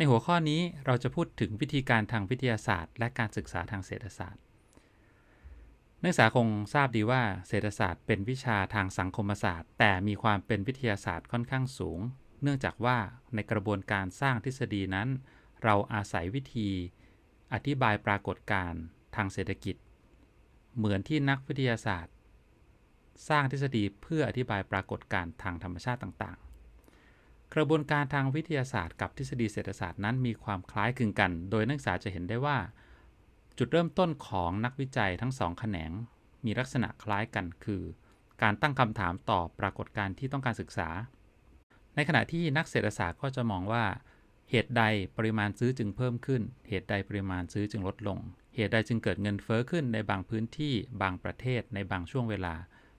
ในหัวข้อนี้เราจะพูดถึงวิธีการทางวิทยาศาสตร์ และการศึกษาทางเศรษฐศาสตร์ นักศึกษาคงทราบดีว่าเศรษฐศาสตร์เป็นวิชาทางสังคมศาสตร์ แต่มีความเป็นวิทยาศาสตร์ค่อนข้างสูง เนื่องจากว่าในกระบวนการสร้างทฤษฎีนั้น เราอาศัยวิธี อธิบายปรากฏการณ์ทางเศรษฐกิจ เหมือนที่นักวิทยาศาสตร์ สร้างทฤษฎีเพื่ออธิบายปรากฏการณ์ทางธรรมชาติต่างๆ กระบวนการทางวิทยาศาสตร์กับทฤษฎีเศรษฐศาสตร์นั้นมีความคล้ายคลึงกัน โดยนักศึกษาจะเห็นได้ว่า จุดเริ่มต้นของนักวิจัยทั้งสองแขนง มีลักษณะคล้ายกันคือ การตั้งคำถามต่อปรากฏการณ์ที่ต้องการศึกษา ในขณะที่นักเศรษฐศาสตร์ก็จะมองว่า เหตุใดปริมาณซื้อจึงเพิ่มขึ้น เหตุใดปริมาณซื้อจึงลดลง เหตุใดจึงเกิดเงินเฟ้อขึ้นในบางพื้นที่ บางประเทศ ในบางช่วงเวลา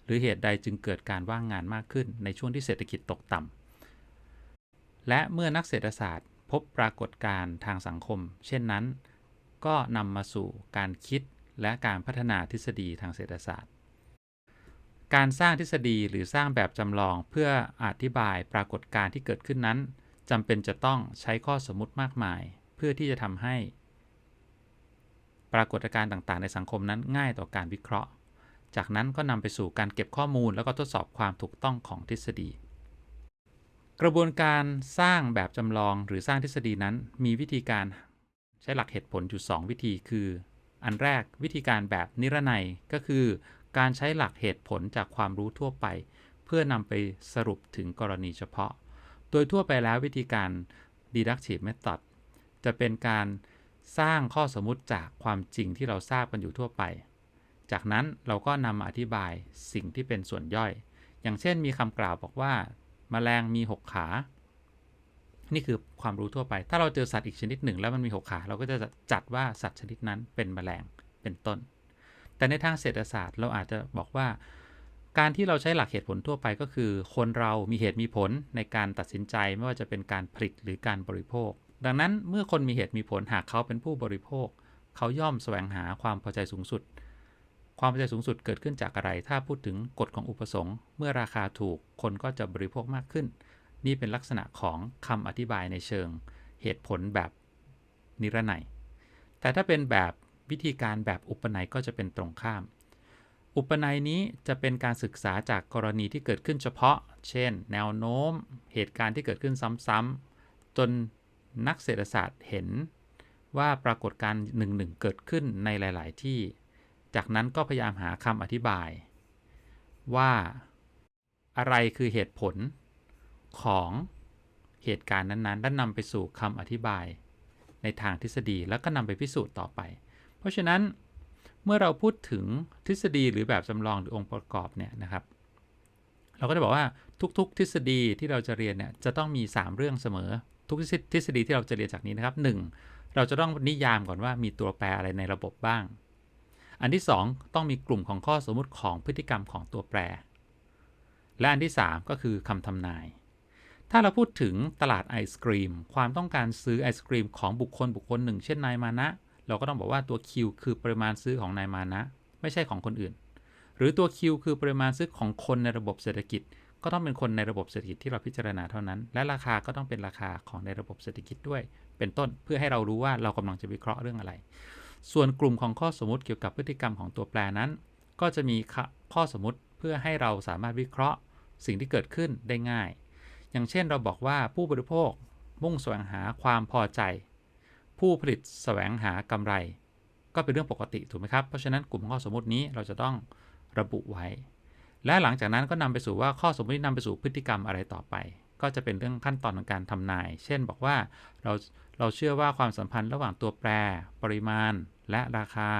หรือเหตุใดจึงเกิดการว่างงานมากขึ้น ในช่วงที่เศรษฐกิจตกต่ำ และเมื่อนักเศรษฐศาสตร์พบปรากฏการณ์ทางสังคม เช่นนั้น ก็นำมาสู่การคิดและการพัฒนาทฤษฎีทางเศรษฐศาสตร์ การสร้างทฤษฎีหรือสร้างแบบจำลองเพื่ออธิบายปรากฏการณ์ที่เกิดขึ้นนั้นจำเป็นจะต้องใช้ข้อสมมติมากมาย เพื่อที่จะทำให้ ปรากฏการณ์ต่างๆ ในสังคมนั้นง่ายต่อการวิเคราะห์ จากนั้นก็นำไปสู่การเก็บข้อมูลแล้วก็ทดสอบความถูกต้องของทฤษฎี กระบวนการสร้างแบบจำลองหรือสร้างทฤษฎีนั้น มีวิธีการใช้หลักเหตุผลอยู่ 2 วิธีคือ อันแรกวิธีการแบบนิรนัยก็คือ การใช้หลักเหตุผลจากความรู้ทั่วไป เพื่อนำไปสรุปถึงกรณีเฉพาะ โดยทั่วไปแล้ววิธีการ deductive method จะเป็นการสร้างข้อสมมติจากความจริงที่เราทราบกันอยู่ทั่วไป จากนั้นเราก็นำมาอธิบายสิ่งที่เป็นส่วนย่อย อย่างเช่นมีคำกล่าวบอกว่า แมลงมี 6 ขา นี่คือความรู้ทั่วไป ถ้าเราเจอสัตว์อีกชนิดหนึ่ง แล้วมันมี 6 ขา เราก็จะจัดว่าสัตว์ชนิดนั้นเป็นแมลงเป็นต้น แต่ในทางเศรษฐศาสตร์เราอาจจะบอกว่า การที่เราใช้หลักเหตุผลทั่วไปก็คือ คนเรามีเหตุมีผลในการตัดสินใจไม่ว่าจะเป็นการผลิตหรือการบริโภค ดังนั้นเมื่อคนมีเหตุมีผลหากเขาเป็นผู้บริโภค เขาย่อมแสวงหาความพอใจสูงสุด ความพอใจสูงสุดเกิดขึ้นจากอะไร ถ้าพูดถึงกฎของอุปสงค์ เมื่อราคาถูกคนก็จะบริโภคมากขึ้น นี่เป็นลักษณะของคำอธิบายในเชิง เหตุผลแบบนิรนัย แต่ถ้าเป็นแบบวิธีการแบบอุปนัยก็จะเป็นตรงข้าม อุปนัยนี้จะเป็นการศึกษาจากกรณีที่เกิดขึ้นเฉพาะ เช่น แนวโน้ม เหตุการณ์ที่เกิดขึ้นซ้ำๆจนนักเศรษฐศาสตร์เห็นว่าปรากฏการณ์หนึ่งๆเกิดขึ้นในหลาย ๆ ที่ จากนั้นก็พยายามหาคำอธิบาย ว่าอะไรคือเหตุผลของเหตุการณ์นั้นๆ และนำไปสู่คำอธิบาย ในทางทฤษฎีแล้วก็นำไปพิสูจน์ต่อไป เพราะฉะนั้นเมื่อเราพูดถึงทฤษฎีหรือแบบจำลองหรือองค์ประกอบเนี่ยนะครับ เราก็จะบอกว่าทุกๆ ทฤษฎีที่เราจะเรียนเนี่ยจะต้องมี 3 เรื่องเสมอ ทุกทฤษฎีที่เราจะเรียนจากนี้นะครับ 1. เราจะต้องนิยามก่อนว่ามีตัวแปรอะไรในระบบบ้าง อันที่ 2 ต้องมีกลุ่มของข้อสมมุติของพฤติกรรมของตัวแปร และอันที่ 3 ก็คือคำทำนาย ถ้าเราพูดถึงตลาดไอศกรีม ความต้องการซื้อไอศกรีมของบุคคลบุคคลหนึ่ง เช่นนายมานะ เราก็ต้องบอกว่าตัว Q คือปริมาณซื้อของนายมานะ ไม่ใช่ของคนอื่น หรือตัว Q คือปริมาณซื้อของคนในระบบเศรษฐกิจ ก็ต้องเป็นคนในระบบเศรษฐกิจที่เราพิจารณาเท่านั้น และราคาก็ต้องเป็นราคาของในระบบเศรษฐกิจด้วย เป็นต้นเพื่อให้เรารู้ว่าเรากำลังจะวิเคราะห์เรื่องอะไร ส่วนกลุ่มของข้อสมมติเกี่ยวกับพฤติกรรมของตัวแปรนั้น ก็จะมีข้อสมมติเพื่อให้เราสามารถวิเคราะห์ สิ่งที่เกิดขึ้นได้ง่าย อย่างเช่นเราบอกว่าผู้บริโภค มุ่งแสวงหาความพอใจ ผู้ผลิตแสวงหากำไร ก็เป็นเรื่องปกติถูกไหมครับ เพราะฉะนั้นกลุ่มข้อสมมตินี้เราจะต้องระบุไว้ และหลังจากนั้นก็นำไปสู่ว่าข้อสมมตินำไปสู่พฤติกรรมอะไรต่อไป ก็จะเป็นเรื่องขั้นตอนของการทำนาย เช่น บอกว่าเรา เราเชื่อว่าความสัมพันธ์ระหว่างตัวแปร ปริมาณ และราคา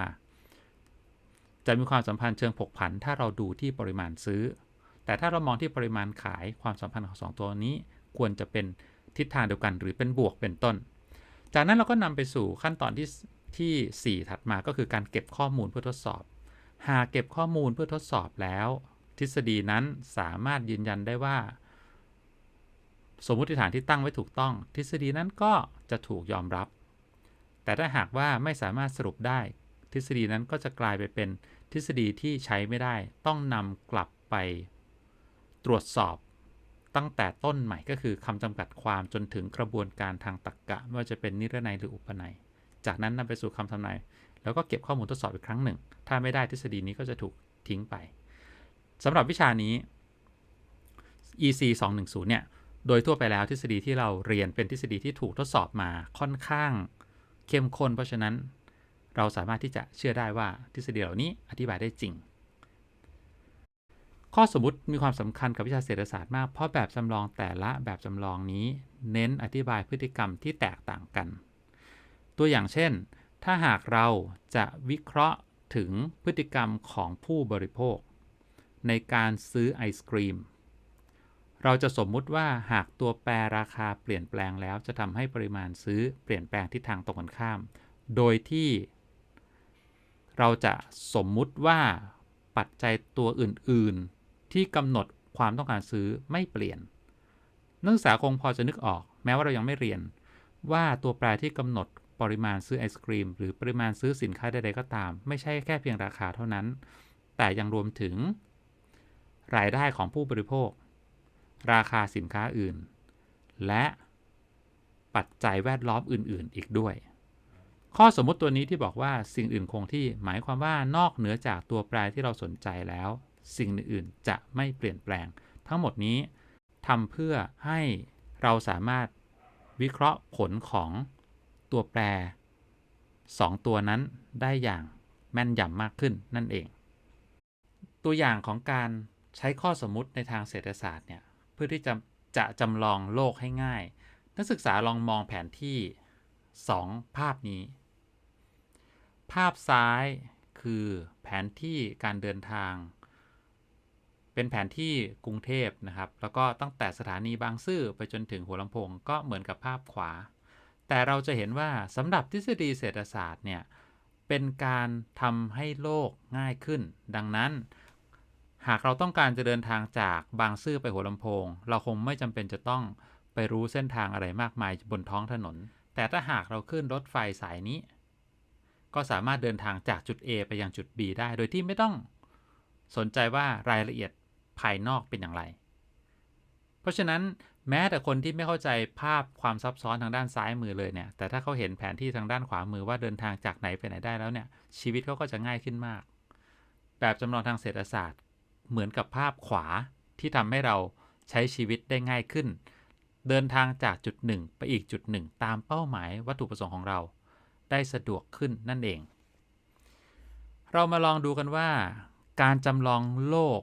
จะมีความสัมพันธ์เชิงผกผัน ถ้าเราดูที่ปริมาณซื้อ แต่ถ้าเรามองที่ปริมาณขายความสัมพันธ์ของสองตัวนี้ ควรจะเป็นทิศทางเดียวกันหรือเป็นบวกเป็นต้น จากนั้นเราก็นำไปสู่ขั้นตอนที่ที่ 4 ถัดมาก็คือการเก็บข้อมูลเพื่อทดสอบ หากเก็บข้อมูลเพื่อทดสอบแล้ว ทฤษฎีนั้นสามารถยืนยันได้ว่า สมมติฐานที่ตั้งไว้ถูกต้อง ทฤษฎีนั้นก็จะถูกยอมรับ แต่ถ้าหากว่าไม่สามารถสรุปได้ ทฤษฎีนั้นก็จะกลายไปเป็นทฤษฎีที่ใช้ไม่ได้ ต้องนำกลับไป ตรวจสอบตั้งแต่ต้นใหม่ก็คือคำจำกัดความจนถึงกระบวนการทางตรรกกะ ไม่ว่าจะเป็นนิรนัยหรืออุปนัย จากนั้นนำไปสู่คำทำนายแล้วก็เก็บข้อมูลทดสอบอีกครั้งหนึ่ง ถ้าไม่ได้ทฤษฎีนี้ก็จะถูกทิ้งไปสำหรับวิชานี้ EC 210เนี่ย โดยทั่วไปแล้วทฤษฎีที่เราเรียนเป็นทฤษฎีที่ถูกทดสอบมาค่อนข้างเข้มข้น เพราะฉะนั้นเราสามารถที่จะเชื่อได้ว่าทฤษฎีเหล่านี้อธิบายได้จริง ข้อสมมติมีความสำคัญกับวิชาเศรษฐศาสตร์มาก เพราะแบบจำลองแต่ละแบบจำลองนี้ เน้นอธิบายพฤติกรรมที่แตกต่างกัน ตัวอย่างเช่น ถ้าหากเราจะวิเคราะห์ถึงพฤติกรรมของผู้บริโภค ในการซื้อไอศกรีม เราจะสมมุติว่าหากตัวแปรราคาเปลี่ยนแปลงแล้ว จะทำให้ปริมาณซื้อเปลี่ยนแปลงทิศทางตรงกันข้าม โดยที่ เราจะสมมุติว่าปัจจัยตัวอื่น ๆ ที่กำหนดความต้องการซื้อไม่เปลี่ยน นักศึกษาคงพอจะนึกออก แม้ว่าเรายังไม่เรียน ว่าตัวแปรที่กำหนดปริมาณซื้อไอศครีม หรือปริมาณซื้อสินค้าใด ๆ ก็ตาม ไม่ใช่แค่เพียงราคาเท่านั้น แต่ยังรวมถึง รายได้ของผู้บริโภค ราคาสินค้าอื่น และปัจจัยแวดล้อมอื่น ๆ อีกด้วย ข้อสมมติตัวนี้ที่บอกว่าสิ่งอื่นคงที่หมายความว่านอกเหนือจากตัวแปรที่เราสนใจแล้ว สิ่งอื่นๆจะไม่เปลี่ยนแปลง ทั้งหมดนี้ทำเพื่อให้เราสามารถวิเคราะห์ผลของตัวแปร 2 ตัวนั้นได้อย่างแม่นยำมากขึ้นนั่นเอง ตัวอย่างของการใช้ข้อสมมติในทางเศรษฐศาสตร์เนี่ย พื่อที่จะจะจำลองโลกให้ง่าย นักศึกษาลองมองแผนที่ 2 ภาพนี้ ภาพซ้ายคือแผนที่การเดินทาง เป็นแผนที่กรุงเทพนะครับ แล้วก็ตั้งแต่สถานีบางซื่อไปจนถึงหัวลำโพงก็เหมือนกับภาพขวา แต่เราจะเห็นว่าสำหรับทฤษฎีเศรษฐศาสตร์เนี่ยเป็นการทำให้โลกง่ายขึ้น ดังนั้น หากเราต้องการจะเดินทางจากบางซื่อไปหัวลำโพง เราคงไม่จำเป็นจะต้องไปรู้เส้นทางอะไรมากมายบนท้องถนน แต่ถ้าหากเราขึ้นรถไฟสายนี้ ก็สามารถเดินทางจากจุด A ไปยังจุด B ได้ โดยที่ไม่ต้องสนใจว่ารายละเอียดภายนอกเป็นอย่างไร เพราะฉะนั้นแม้แต่คนที่ไม่เข้าใจภาพความซับซ้อนทางด้านซ้ายมือเลยเนี่ย แต่ถ้าเขาเห็นแผนที่ทางด้านขวามือว่าเดินทางจากไหนไปไหนได้แล้วเนี่ย ชีวิตเขาก็จะง่ายขึ้นมาก แบบจำลองทางเศรษฐศาสตร์ เหมือนกับภาพขวาที่ทำให้เราใช้ชีวิตได้ง่ายขึ้น เดินทางจากจุดหนึ่งไปอีกจุดหนึ่งตามเป้าหมายวัตถุประสงค์ของเรา ได้สะดวกขึ้นนั่นเอง เรามาลองดูกันว่า การจำลองโลก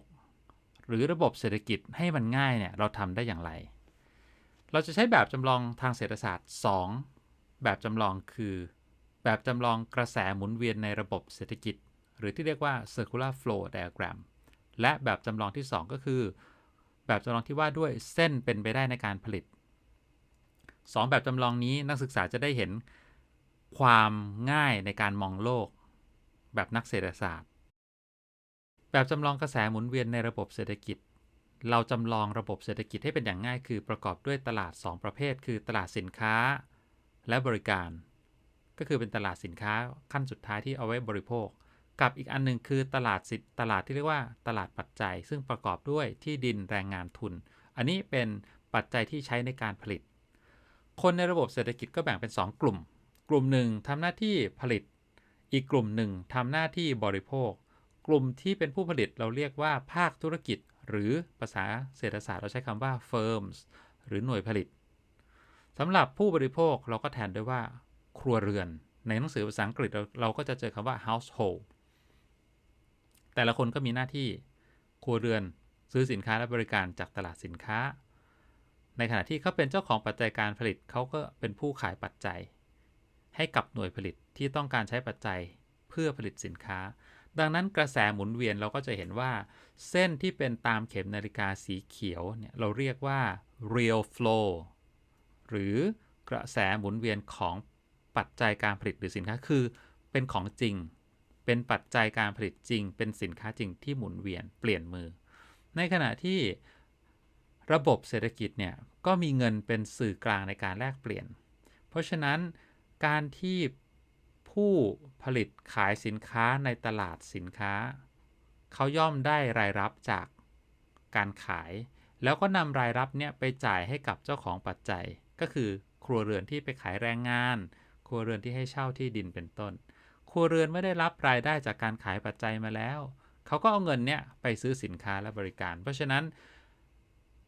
หรือระบบเศรษฐกิจให้มันง่ายเนี่ยเราทำได้อย่างไร เราจะใช้แบบจำลองทางเศรษฐศาสตร์ 2 แบบจำลองคือ แบบจำลองกระแสหมุนเวียนในระบบเศรษฐกิจ หรือที่เรียกว่า circular flow diagram และแบบจำลองที่ 2 ก็คือ แบบจำลองที่ว่าด้วยเส้นเป็นไปได้ในการผลิต 2 แบบจำลองนี้นักศึกษาจะได้เห็นความง่ายในการมองโลก แบบนักเศรษฐศาสตร์ แบบจำลองกระแสหมุนเวียนในระบบเศรษฐกิจ เราจำลองระบบเศรษฐกิจให้เป็นอย่างง่าย คือประกอบด้วยตลาด 2 ประเภท คือตลาดสินค้าและบริการ ก็คือเป็นตลาดสินค้าขั้นสุดท้ายที่เอาไว้บริโภค กับอีกอันหนึ่งคือตลาดสิทธิตลาดที่เรียกว่าตลาดปัจจัย ซึ่งประกอบด้วยที่ดินแรงงานทุน อันนี้เป็นปัจจัยที่ใช้ในการผลิต คนในระบบเศรษฐกิจก็แบ่งเป็น 2 กลุ่ม กลุ่มหนึ่งทำหน้าที่ผลิต อีกกลุ่มหนึ่งทำหน้าที่บริโภค กลุ่มที่เป็นผู้ผลิตเราเรียกว่าภาคธุรกิจ หรือภาษาเศรษฐศาสตร์เราใช้คำว่า firms หรือหน่วยผลิตสำหรับผู้บริโภคเราก็แทนด้วยว่า ครัวเรือน ในหนังสือภาษาอังกฤษเราก็จะเจอคำว่า household แต่ละคนก็มีหน้าที่ครัวเรือนซื้อสินค้าและบริการจากตลาดสินค้า ในขณะที่เขาเป็นเจ้าของปัจจัยการผลิตเขาก็เป็นผู้ขายปัจจัย ให้กับหน่วยผลิตที่ต้องการใช้ปัจจัยเพื่อผลิตสินค้า ดังนั้นกระแสหมุนเวียนเราก็จะเห็นว่า เส้นที่เป็นตามเข็มนาฬิกาสีเขียวเนี่ยเราเรียกว่า real flow หรือกระแสหมุนเวียนของปัจจัยการผลิตหรือสินค้าคือเป็นของจริง เป็นปัจจัยการผลิตจริง เป็นสินค้าจริงที่หมุนเวียนเปลี่ยนมือ ในขณะที่ระบบเศรษฐกิจเนี่ยก็มีเงินเป็นสื่อกลางในการแลกเปลี่ยน เพราะฉะนั้นการที่ผู้ผลิตขายสินค้าในตลาดสินค้า เขาย่อมได้รายรับจากการขาย แล้วก็นำรายรับเนี่ยไปจ่ายให้กับเจ้าของปัจจัย ก็คือครัวเรือนที่ไปขายแรงงาน ครัวเรือนที่ให้เช่าที่ดินเป็นต้น ครัวเรือนไม่ได้รับรายได้จากการขายปัจจัยมาแล้ว เขาก็เอาเงินเนี่ยไปซื้อสินค้าและบริการ เพราะฉะนั้น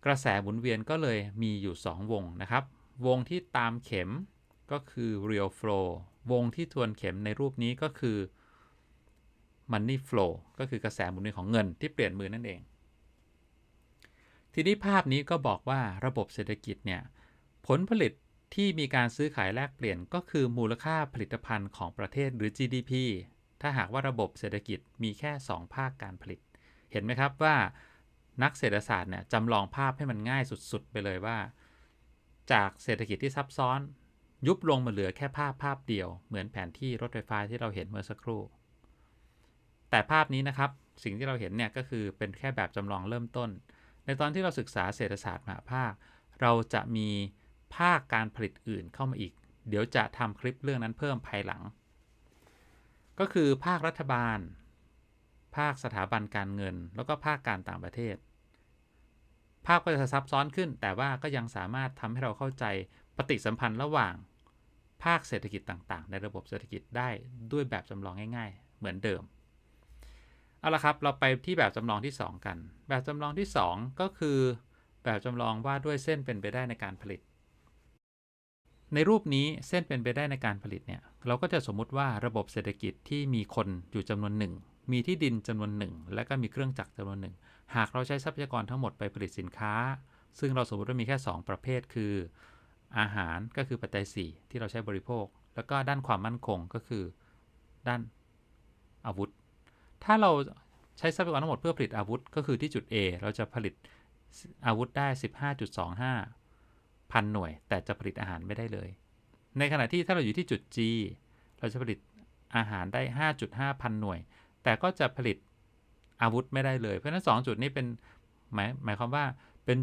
กระแสหมุนเวียนก็เลยมีอยู่ 2 วงนะครับ วงที่ตามเข็มก็คือ real flow วงที่ทวนเข็มในรูปนี้ก็คือ money flow ก็คือกระแสหมุนเวียนของเงินที่เปลี่ยนมือนั่นเอง ทีนี้ภาพนี้ก็บอกว่าระบบเศรษฐกิจเนี่ยผลผลิต ที่มีการซื้อขายแลกเปลี่ยนก็คือมูลค่าผลิตภัณฑ์ของประเทศหรือ GDP ถ้าหากว่าระบบเศรษฐกิจมีแค่ 2 ภาคการผลิต เห็นไหมครับว่านักเศรษฐศาสตร์เนี่ยจำลองภาพให้มันง่ายสุดๆ ไปเลยว่า จากเศรษฐกิจที่ซับซ้อน ยุบลงมาเหลือแค่ภาพภาพเดียว เหมือนแผนที่รถไฟฟ้าที่เราเห็นเมื่อสักครู่ แต่ภาพนี้นะครับสิ่งที่เราเห็นเนี่ยก็คือเป็นแค่แบบจำลองเริ่มต้น ในตอนที่เราศึกษาเศรษฐศาสตร์มหาภาค เราจะมี ภาคการผลิตอื่นเข้ามาอีก เดี๋ยวจะทำคลิปเรื่องนั้นเพิ่มภายหลัง ก็คือภาครัฐบาล ภาคสถาบันการเงิน แล้วก็ภาคการต่างประเทศ ภาคก็จะซับซ้อนขึ้น แต่ว่าก็ยังสามารถทำให้เราเข้าใจปฏิสัมพันธ์ระหว่าง ภาคเศรษฐกิจต่างๆ ในระบบเศรษฐกิจได้ด้วยแบบจำลองง่าย ๆ เหมือนเดิมเอาละครับ เราไปที่แบบจำลองที่ 2 กัน แบบจำลองที่ 2 ก็คือ แบบจำลองว่าด้วยเส้นเป็นไปได้ในการผลิต ในรูปนี้เส้นเป็นไปได้ในการผลิตเนี่ยเราก็จะสมมุติว่าระบบเศรษฐกิจที่มีคนอยู่จำนวนหนึ่งมีที่ดินจำนวนหนึ่งและก็มีเครื่องจักรจำนวนหนึ่งหากเราใช้ทรัพยากรทั้งหมดไปผลิตสินค้า ซึ่งเราสมมติว่ามีแค่ 2 ประเภทคือ อาหารก็คือปัจจัย 4 ที่เราใช้บริโภค แล้วก็ด้านความมั่นคงก็คือ ด้านอาวุธ ถ้าเราใช้ทรัพยากรทั้งหมดเพื่อผลิตอาวุธ ก็คือที่จุด A เราจะผลิตอาวุธได้ 15.25 พันหน่วย แต่จะผลิตอาหารไม่ได้เลย ในขณะที่ถ้าเราอยู่ที่จุด G เราจะผลิตอาหารได้ 5.5 พันหน่วย แต่ก็จะผลิตอาวุธไม่ได้เลย เพราะฉะนั้น 2 จุดนี้เป็นหมายหมายความว่าเป็น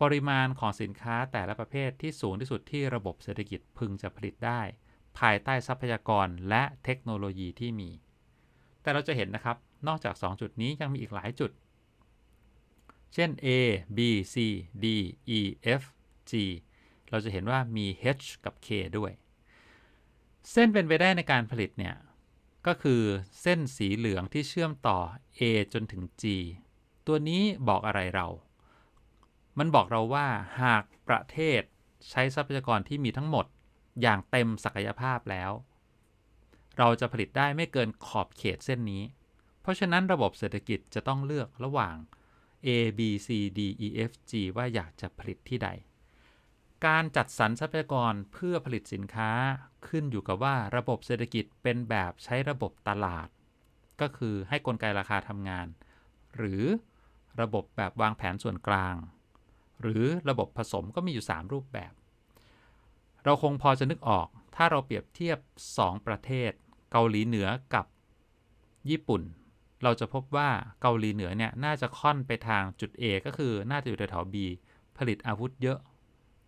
ปริมาณของสินค้าแต่ละประเภทที่สูงที่สุดที่ระบบเศรษฐกิจพึงจะผลิตได้ ภายใต้ทรัพยากรและเทคโนโลยีที่มี แต่เราจะเห็นนะครับ นอกจาก 2 จุดนี้ยังมีอีกหลายจุด เช่น A B C D E F G เราจะเห็นว่ามี H กับ K ด้วย เส้นเป็นไปได้ในการผลิตเนี่ย ก็คือเส้นสีเหลืองที่เชื่อมต่อ A จนถึง G ตัวนี้บอกอะไรเรา มันบอกเราว่าหากประเทศใช้ทรัพยากรที่มีทั้งหมดอย่างเต็มศักยภาพแล้ว เราจะผลิตได้ไม่เกินขอบเขตเส้นนี้ เพราะฉะนั้นระบบเศรษฐกิจจะต้องเลือกระหว่าง A B C D E F G ว่าอยากจะผลิตที่ใด การจัดสรรทรัพยากรเพื่อผลิตสินค้าขึ้นอยู่กับว่าระบบเศรษฐกิจเป็นแบบใช้ระบบตลาด ก็คือให้กลไกราคาทำงาน หรือระบบแบบวางแผนส่วนกลาง หรือระบบผสมก็มีอยู่ 3 รูปแบบ เราคงพอจะนึกออกถ้าเราเปรียบเทียบ 2 ประเทศ เกาหลีเหนือกับญี่ปุ่น เราจะพบว่าเกาหลีเหนือเนี่ยน่าจะค่อนไปทางจุด A ก็คือน่าจะอยู่แถวๆ B ผลิตอาวุธเยอะ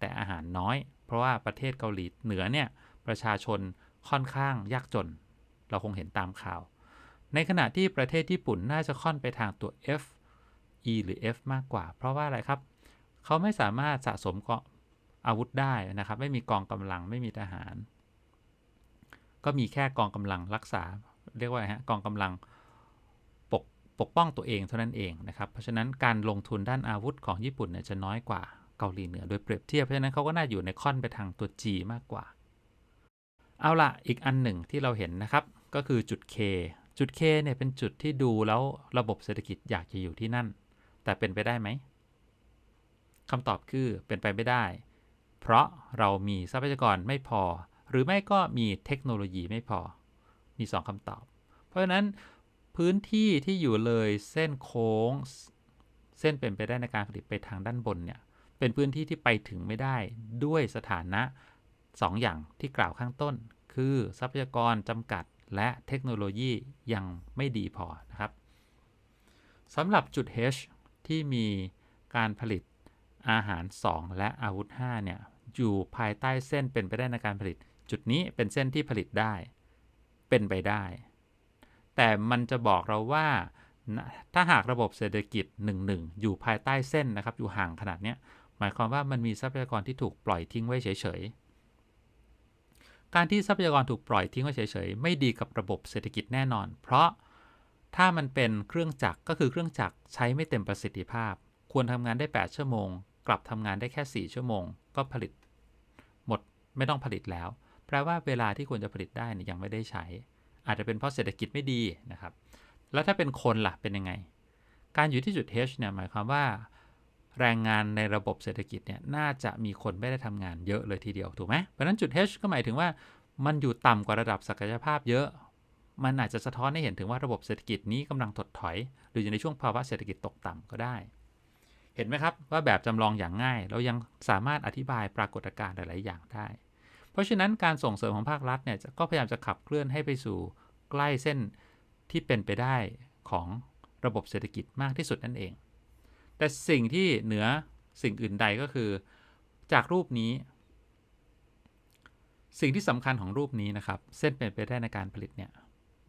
แต่อาหารน้อย เพราะว่าประเทศเกาหลีเหนือเนี่ยประชาชนค่อนข้างยากจน เราคงเห็นตามข่าว ในขณะที่ประเทศญี่ปุ่นน่าจะค่อนไปทางตัว F E หรือ F มากกว่า เพราะว่าอะไรครับ เขาไม่สามารถสะสมกอาวุธได้นะครับ ไม่มีกองกำลังไม่มีทหาร ก็มีแค่กองกำลังรักษา เรียกว่าฮะกองกำลังปกปกป้องตัวเองเท่านั้นเองนะครับ เพราะฉะนั้นการลงทุนด้านอาวุธของญี่ปุ่นเนี่ยจะน้อยกว่า เกาหลีเหนือโดยเปรียบเทียบเพราะฉะนั้นเขาก็น่าอยู่ในค่อนไปทางตัว G มากกว่า เอาละอีกอันหนึ่งที่เราเห็นนะครับ ก็คือจุด K จุด K เนี่ยเป็นจุดที่ดูแล้วระบบเศรษฐกิจอยากจะอยู่ที่นั่น แต่เป็นไปได้ไหมคำตอบคือเป็นไปไม่ได้ เพราะเรามีทรัพยากรไม่พอ หรือไม่ก็มีเทคโนโลยีไม่พอ มี 2คำตอบ เพราะฉะนั้นพื้นที่ที่อยู่เลยเส้นโค้ง เส้นเป็นไปได้ในการผลิตไปทางด้านบนเนี่ย เป็นพื้นที่ที่ไปถึงไม่ได้ด้วยสถานะ 2 อย่างที่กล่าวข้างต้น คือทรัพยากรจำกัดและเทคโนโลยียังไม่ดีพอนะครับสำหรับจุด H ที่มีการผลิตอาหาร 2 และอาวุธ5เนี่ยอยู่ภายใต้เส้นเป็นไปได้ในการผลิต จุดนี้เป็นเส้นที่ผลิตได้ เป็นไปได้ แต่มันจะบอกเราว่า ถ้าหากระบบเศรษฐกิจ 1-1 อยู่ภายใต้เส้นนะครับ อยู่ห่างขนาดเนี้ย หมายความว่ามันมีทรัพยากรที่ถูกปล่อยทิ้งไว้เฉยๆ การที่ทรัพยากรถูกปล่อยทิ้งไว้เฉยๆ ไม่ดีกับระบบเศรษฐกิจแน่นอน เพราะถ้ามันเป็นเครื่องจักรก็คือเครื่องจักรใช้ไม่เต็มประสิทธิภาพ ควรทำงานได้ 8 ชั่วโมง กลับทำงานได้แค่ 4 ชั่วโมง ก็ผลิต หมดไม่ต้องผลิตแล้ว แปลว่าเวลาที่ควรจะผลิตได้เนี่ยยังไม่ได้ใช้ อาจจะเป็นเพราะเศรษฐกิจไม่ดีนะครับ แล้วถ้าเป็นคนล่ะเป็นยังไง การอยู่ที่จุด H เนี่ยหมายความว่า แรงงานในระบบเศรษฐกิจเนี่ยน่าจะมีคนไม่ได้ทำงานเยอะเลยทีเดียวถูกไหมเพราะนั้นจุด H ก็หมายถึงว่ามันอยู่ต่ำกว่าระดับศักยภาพเยอะมันอาจจะสะท้อนให้เห็นถึงว่าระบบเศรษฐกิจนี้กำลังถดถอย หรืออยู่ในช่วงภาวะเศรษฐกิจตกต่ำก็ได้ เห็นไหมครับว่าแบบจำลองอย่างง่าย เรายังสามารถอธิบายปรากฏการณ์หลาย ๆ อย่างได้ เพราะฉะนั้นการส่งเสริมของภาครัฐเนี่ยก็พยายามจะขับเคลื่อนให้ไปสู่ใกล้เส้นที่เป็นไปได้ของระบบเศรษฐกิจมากที่สุดนั่นเอง แต่สิ่งที่เหนือสิ่งอื่นใดก็คือ จากรูปนี้ สิ่งที่สำคัญของรูปนี้นะครับ เส้นเป็นไปได้ในการผลิตเนี่ย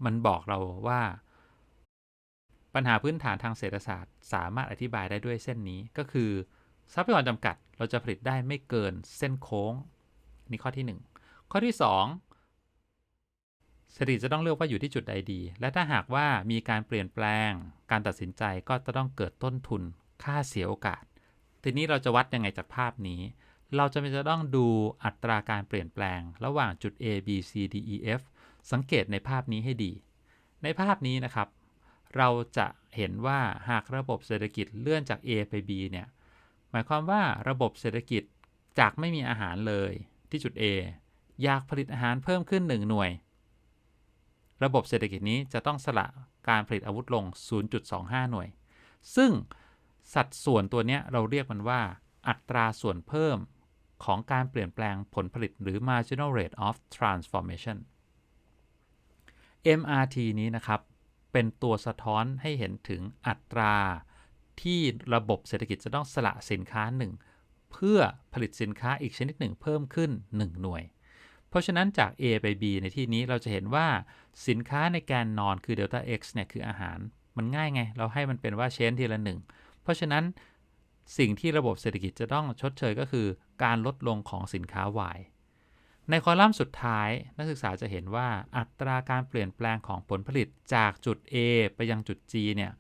มันบอกเราว่า ปัญหาพื้นฐานทางเศรษฐศาสตร์ สามารถอธิบายได้ด้วยเส้นนี้ก็คือทรัพยากรจำกัดเราจะผลิตได้ไม่เกินเส้นโค้งนี่ข้อที่ 1 ข้อที่ 2 เศรษฐกิจจะต้องเลือกว่าอยู่ที่จุดใดดี และถ้าหากว่ามีการเปลี่ยนแปลง การตัดสินใจก็จะต้องเกิดต้นทุน ค่าเสียโอกาส ทีนี้เราจะวัดยังไงจากภาพนี้ เราจะจะต้องดูอัตราการเปลี่ยนแปลง ระหว่างจุด A B C D E F สังเกตในภาพนี้ให้ดี ในภาพนี้นะครับ เราจะเห็นว่าหากระบบเศรษฐกิจเลื่อนจาก A ไป B เนี่ย หมายความว่าระบบเศรษฐกิจจากไม่มีอาหารเลยที่จุด A อยากผลิตอาหารเพิ่มขึ้น 1 หน่วย ระบบเศรษฐกิจนี้จะต้องสละการผลิตอาวุธลง 0.25 หน่วย ซึ่ง สัดส่วนตัวนี้เราเรียกมันว่า อัตราส่วนเพิ่มของการเปลี่ยนแปลงผลผลิตหรือ marginal rate of transformation MRT นี้นะครับ เป็นตัวสะท้อนให้เห็นถึงอัตราที่ระบบเศรษฐกิจจะต้องสละสินค้าหนึ่งเพื่อผลิตสินค้าอีกชนิดหนึ่งเพิ่มขึ้น 1 หน่วย เพราะฉะนั้นจาก A ไป B ในที่นี้เราจะเห็นว่าสินค้าในแกนนอนคือ delta x เนี่ยคืออาหาร มันง่ายไง เราให้มันเป็นว่าเชนทีละหนึ่ง เพราะฉะนั้นสิ่งที่ระบบเศรษฐกิจจะต้องชดเชยก็คือ การลดลงของสินค้า Y ในคอลัมน์สุดท้ายนักศึกษาจะเห็นว่าอัตราการเปลี่ยนแปลงของผลผลิตจากจุด A ไปยังจุด G เนี่ย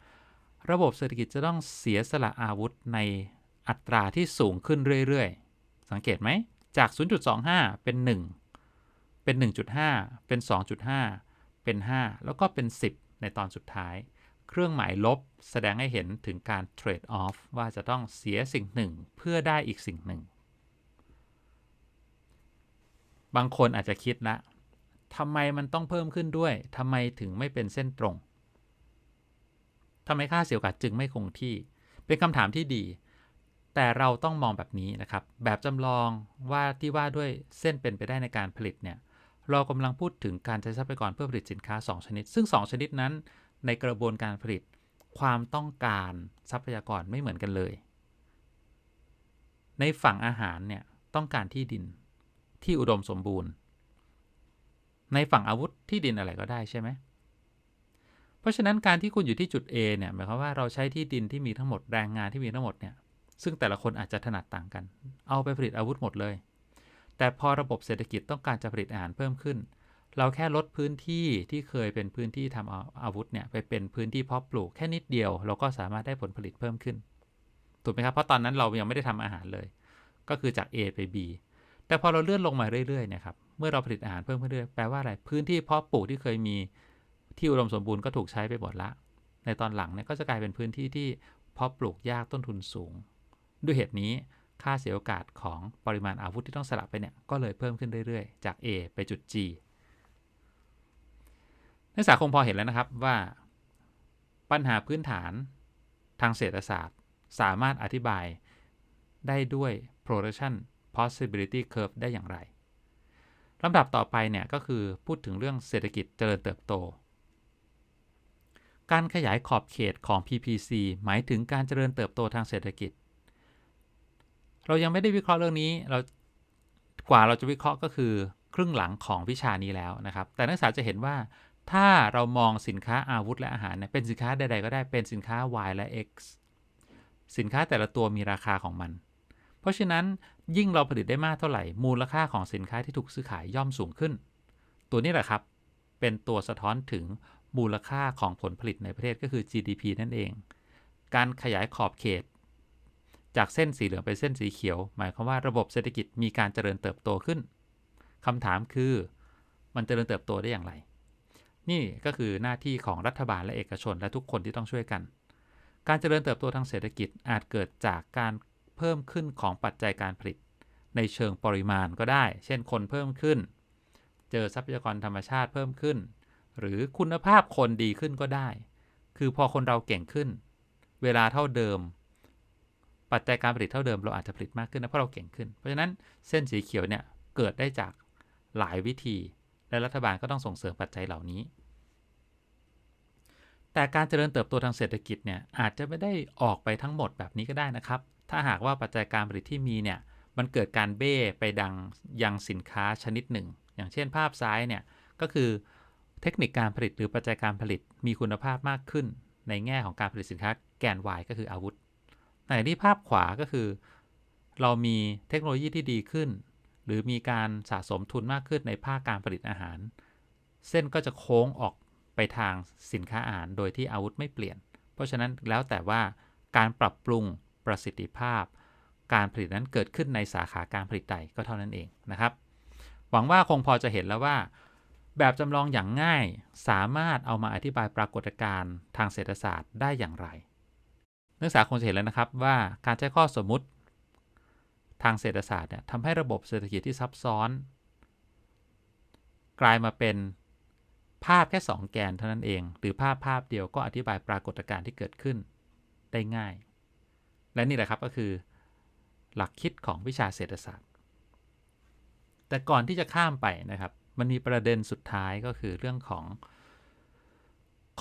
ระบบเศรษฐกิจจะต้องเสียสละอาวุธในอัตราที่สูงขึ้นเรื่อยๆ สังเกตไหม จาก 0.25 เป็น 1 เป็น 1.5 เป็น 2.5 เป็น 5 แล้วก็เป็น 10 ในตอนสุดท้าย เครื่องหมายลบ แสดงให้เห็นถึงการเทรดออฟว่าจะต้องเสียสิ่งหนึ่งเพื่อได้อีกสิ่งหนึ่ง บางคนอาจจะคิดละทำไมมันต้องเพิ่มขึ้นด้วยทำไมถึงไม่เป็นเส้นตรงทำไมค่าเสียโอกาสจึงไม่คงที่ เป็นคำถามที่ดี แต่เราต้องมองแบบนี้นะครับ แบบจำลองว่าที่ว่าด้วยเส้นเป็นไปได้ในการผลิตเนี่ย เรากำลังพูดถึงการใช้ทรัพยากรเพื่อผลิตสินค้า 2 ชนิด ซึ่ง 2 ชนิดนั้น ในกระบวนการผลิต ความต้องการทรัพยากรไม่เหมือนกันเลย ในฝั่งอาหารเนี่ยต้องการที่ดินที่อุดมสมบูรณ์ ในฝั่งอาวุธที่ดินอะไรก็ได้ใช่ไหมเพราะฉะนั้นการที่คุณอยู่ที่จุด A เนี่ยหมายความว่าเราใช้ที่ดินที่มีทั้งหมดแรงงานที่มีทั้งหมดเนี่ยซึ่งแต่ละคนอาจจะถนัดต่างกัน เอาไปผลิตอาวุธหมดเลย แต่พอระบบเศรษฐกิจต้องการจะผลิตอาหารเพิ่มขึ้น เราแค่ลดพื้นที่ที่เคยเป็นพื้นที่ทำอาวุธเนี่ยไปเป็นพื้นที่เพาะปลูกแค่นิดเดียว เราก็สามารถได้ผลผลิตเพิ่มขึ้น ถูกไหมครับเพราะตอนนั้นเรายังไม่ได้ทำอาหารเลย ก็คือจาก A ไป B แต่พอเราเลื่อนลงมาเรื่อยๆเนี่ยครับเมื่อเราผลิตอาหารเพิ่มขึ้นเรื่อยแปลว่าอะไรพื้นที่เพาะปลูกที่เคยมีที่อุดมสมบูรณ์ก็ถูกใช้ไปหมดละ ในตอนหลังเนี่ยก็จะกลายเป็นพื้นที่ที่เพาะปลูกยากต้นทุนสูง ด้วยเหตุนี้ค่าเสียโอกาสของปริมาณอาวุธที่ต้องสลับไปเนี่ยก็เลยเพิ่มขึ้นเรื่อยๆ จาก A ไปจุด G นักศึกษาคงพอเห็นแล้วนะครับว่า ปัญหาพื้นฐานทางเศรษฐศาสตร์ สามารถอธิบายได้ด้วย production possibility curve ได้อย่างไรลำดับต่อไปเนี่ยก็คือพูดถึงเรื่องเศรษฐกิจเจริญเติบโต การขยายขอบเขตของ PPC หมายถึงการเจริญเติบโตทางเศรษฐกิจ เรายังไม่ได้วิเคราะห์เรื่องนี้เรากว่าเราจะวิเคราะห์ก็คือครึ่งหลังของวิชานี้แล้วนะครับ แต่นักศึกษาจะเห็นว่า ถ้าเรามองสินค้าอาวุธและอาหารเนี่ยเป็นสินค้าใดๆก็ได้เป็นสินค้า Y และ X สินค้าแต่ละตัวมีราคาของมัน เพราะฉะนั้นยิ่งเราผลิตได้มากเท่าไหร่ มูลค่าของสินค้าที่ถูกซื้อขายย่อมสูงขึ้น ตัวนี้แหละครับ เป็นตัวสะท้อนถึงมูลค่าของผลผลิตในประเทศก็คือ GDP นั่นเอง การขยายขอบเขต จากเส้นสีเหลืองไปเส้นสีเขียว หมายความว่าระบบเศรษฐกิจมีการเจริญเติบโตขึ้นคำถามคือ มันเจริญเติบโตได้อย่างไร นี่ก็คือหน้าที่ของรัฐบาลและเอกชนและทุกคนที่ต้องช่วยกัน การเจริญเติบโตทางเศรษฐกิจอาจเกิดจากการเพิ่มขึ้นของปัจจัยการผลิต ในเชิงปริมาณก็ได้ เช่นคนเพิ่มขึ้น เจอทรัพยากรธรรมชาติเพิ่มขึ้น หรือคุณภาพคนดีขึ้นก็ได้ คือพอคนเราเก่งขึ้น เวลาเท่าเดิม ปัจจัยการผลิตเท่าเดิมเราอาจจะผลิตมากขึ้นนะเพราะเราเก่งขึ้น เพราะฉะนั้นเส้นสีเขียวเนี่ยเกิดได้จากหลายวิธี และรัฐบาลก็ต้องส่งเสริมปัจจัยเหล่านี้ แต่การเจริญเติบโตทางเศรษฐกิจเนี่ยอาจจะไม่ได้ออกไปทั้งหมดแบบนี้ก็ได้นะครับ ถ้าหากว่าปัจจัยการผลิตที่มีเนี่ยมันเกิดการเบ้ไปดังยังสินค้าชนิดหนึ่ง อย่างเช่นภาพซ้ายเนี่ยก็คือเทคนิคการผลิตหรือปัจจัยการผลิตมีคุณภาพมากขึ้น ในแง่ของการผลิตสินค้าแกน Y ก็คืออาวุธในที่ภาพขวาก็คือ เรามีเทคโนโลยีที่ดีขึ้น หรือมีการสะสมทุนมากขึ้นในภาคการผลิตอาหาร เส้นก็จะโค้งออกไปทางสินค้าอาหารโดยที่อาวุธไม่เปลี่ยน เพราะฉะนั้นแล้วแต่ว่าการปรับปรุงประสิทธิภาพ การผลิตนั้นเกิดขึ้นในสาขาการผลิตใดก็เท่านั้นเองนะครับ หวังว่าคงพอจะเห็นแล้วว่า แบบจำลองอย่างง่ายสามารถเอามาอธิบายปรากฏการณ์ทางเศรษฐศาสตร์ได้อย่างไร นักศึกษาคงจะเห็นแล้วนะครับว่าการใช้ข้อสมมติ ทางเศรษฐศาสตร์เนี่ยทำให้ระบบเศรษฐกิจที่ซับซ้อน กลายมาเป็นภาพแค่ 2 แกนเท่านั้นเอง หรือภาพภาพเดียวก็อธิบายปรากฏการณ์ที่เกิดขึ้นได้ง่าย และนี่แหละครับก็คือ หลักคิดของวิชาเศรษฐศาสตร์ แต่ก่อนที่จะข้ามไปนะครับ มันมีประเด็นสุดท้ายก็คือเรื่องของ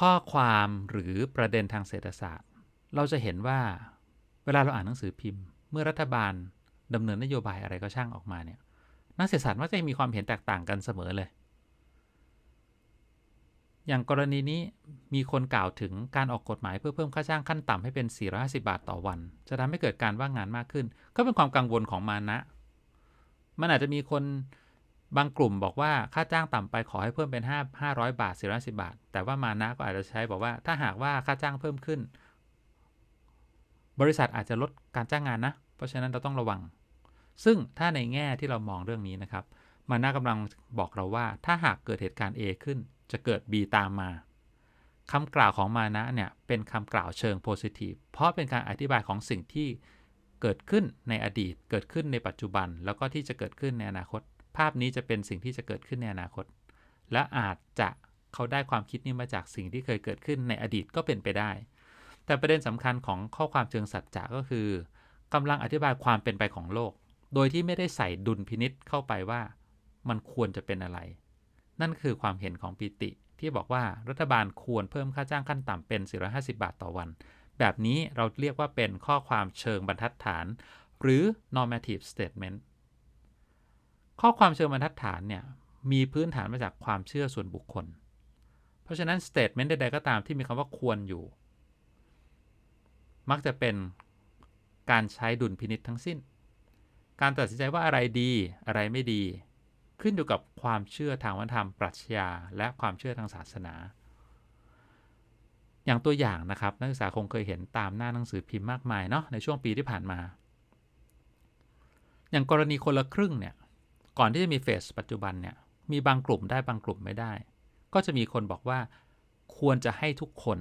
ข้อความหรือประเด็นทางเศรษฐศาสตร์ เราจะเห็นว่าเวลาเราอ่านหนังสือพิมพ์ เมื่อรัฐบาล ดำเนินนโยบายอะไรก็ช่างออกมาเนี่ยนักเศรษฐศาสตร์มักจะมีความเห็นแตกต่างกันเสมอเลย อย่างกรณีนี้มีคนกล่าวถึงการออกกฎหมายเพื่อเพิ่มค่าจ้างขั้นต่ำให้เป็น 450 บาทต่อวัน จะทำให้เกิดการว่างงานมากขึ้น ก็เป็นความกังวลของมานะ มันอาจจะมีคนบางกลุ่มบอกว่าค่าจ้างต่ำไปขอให้เพิ่มเป็น 5 500 บาท450บาท แต่ว่ามานะก็อาจจะใช้บอกว่าถ้าหากว่าค่าจ้างเพิ่มขึ้น บริษัทอาจจะลดการจ้างงานนะ เพราะฉะนั้นเราต้องระวัง ซึ่งถ้าในแง่ที่เรามองเรื่องนี้นะครับมาน่ากำลังบอกเราว่า ถ้าหากเกิดเหตุการณ์ A ขึ้น จะเกิด B ตามมาคำกล่าวของมานะเนี่ยเป็นคำกล่าวเชิงโพซิทีฟเพราะเป็นการอธิบายของสิ่งที่เกิดขึ้นในอดีต เกิดขึ้นในปัจจุบัน แล้วก็ที่จะเกิดขึ้นในอนาคต ภาพนี้จะเป็นสิ่งที่จะเกิดขึ้นในอนาคต และอาจจะเขาได้ความคิดนี้มาจากสิ่งที่เคยเกิดขึ้นในอดีตก็เป็นไปได้ แต่ประเด็นสำคัญของข้อความเชิงสัจจะก็คือกำลังอธิบายความเป็นไปของโลก โดยที่ไม่ได้ใส่ดุลพินิษเข้าไปว่า มันควรจะเป็นอะไร นั่นคือความเห็นของปิติ ที่บอกว่ารัฐบาลควรเพิ่มค่าจ้างขั้นต่ำเป็น 450 บาทต่อวัน แบบนี้เราเรียกว่าเป็นข้อความเชิงบรรทัดฐาน หรือ normative statement ข้อความเชิงบรรทัดฐานเนี่ยมีพื้นฐานมาจากความเชื่อส่วนบุคคล เพราะฉะนั้น statement ใดๆก็ตามที่มีคำว่าควรอยู่ มักจะเป็นการใช้ดุลพินิษทั้งสิ้น การตัดสินใจว่าอะไรดีอะไรไม่ดี ขึ้นอยู่กับความเชื่อทางวัฒนธรรม ปรัชญาและความเชื่อทางศาสนา อย่างตัวอย่างนะครับนักศึกษาคงเคยเห็นตามหน้าหนังสือพิมพ์มากมายเนาะในช่วงปีที่ผ่านมา อย่างกรณีคนละครึ่งเนี่ยก่อนที่จะมีเฟสปัจจุบันเนี่ยมีบางกลุ่มได้บางกลุ่มไม่ได้ ก็จะมีคนบอกว่าควรจะให้ทุกคน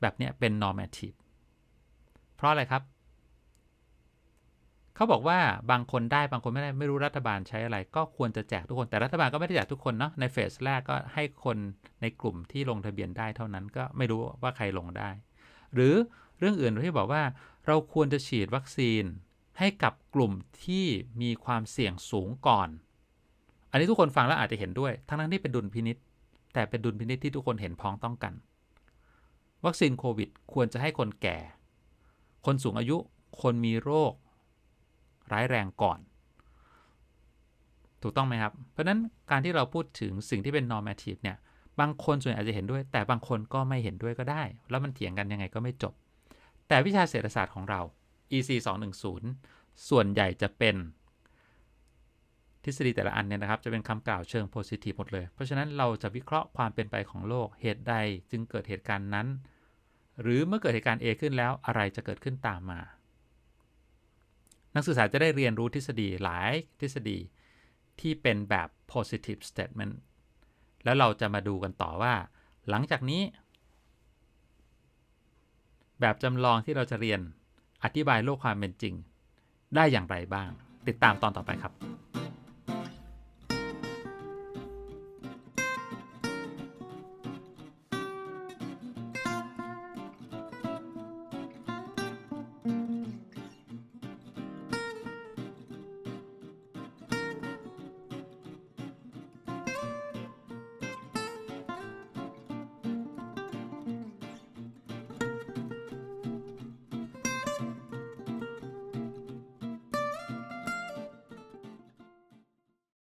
แบบนี้เป็น normative เพราะอะไรครับ เขาบอกว่าบางคนได้บางคนไม่ได้ไม่รู้รัฐบาลใช้อะไร ก็ควรจะแจกทุกคนแต่รัฐบาลก็ไม่ได้แจกทุกคนเนาะในเฟสแรกก็ให้คนในกลุ่มที่ลงทะเบียนได้เท่านั้นก็ไม่รู้ว่าใครลงได้ หรือเรื่องอื่นที่บอกว่า เราควรจะฉีดวัคซีนให้กับกลุ่มที่มีความเสี่ยงสูงก่อน อันนี้ทุกคนฟังแล้วอาจจะเห็นด้วย ทั้งนั้นที่เป็นดุลพินิษแต่เป็นดุลพินิษที่ทุกคนเห็นพ้องต้องกัน วัคซีนโควิด ควรจะให้คนแก่ คนสูงอายุ คนมีโรค ร้ายแรงก่อน ถูกต้องไหมครับ เพราะนั้นการที่เราพูดถึงสิ่งที่เป็น normative เนี่ยบางคนส่วนใหญ่อาจจะเห็นด้วย แต่บางคนก็ไม่เห็นด้วยก็ได้ แล้วมันเถียงกันยังไงก็ไม่จบ แต่วิชาเศรษฐศาสตร์ของเรา EC 210 ส่วนใหญ่จะเป็นทฤษฎีแต่ละอันเนี่ยนะครับ จะเป็นคำกล่าวเชิง positive หมดเลย เพราะฉะนั้นเราจะวิเคราะห์ความเป็นไปของโลกเหตุใดจึงเกิดเหตุการณ์นั้น หรือเมื่อเกิดเหตุการณ์ A ขึ้นแล้วอะไรจะเกิดขึ้นตามมา นักศึกษาจะได้เรียนรู้ทฤษฎีหลายทฤษฎีที่เป็นแบบ positive statement แล้วเราจะมาดูกันต่อว่า หลังจากนี้ แบบจำลองที่เราจะเรียนอธิบายโลกความเป็นจริง ได้อย่างไรบ้าง ติดตามตอนต่อไปครับ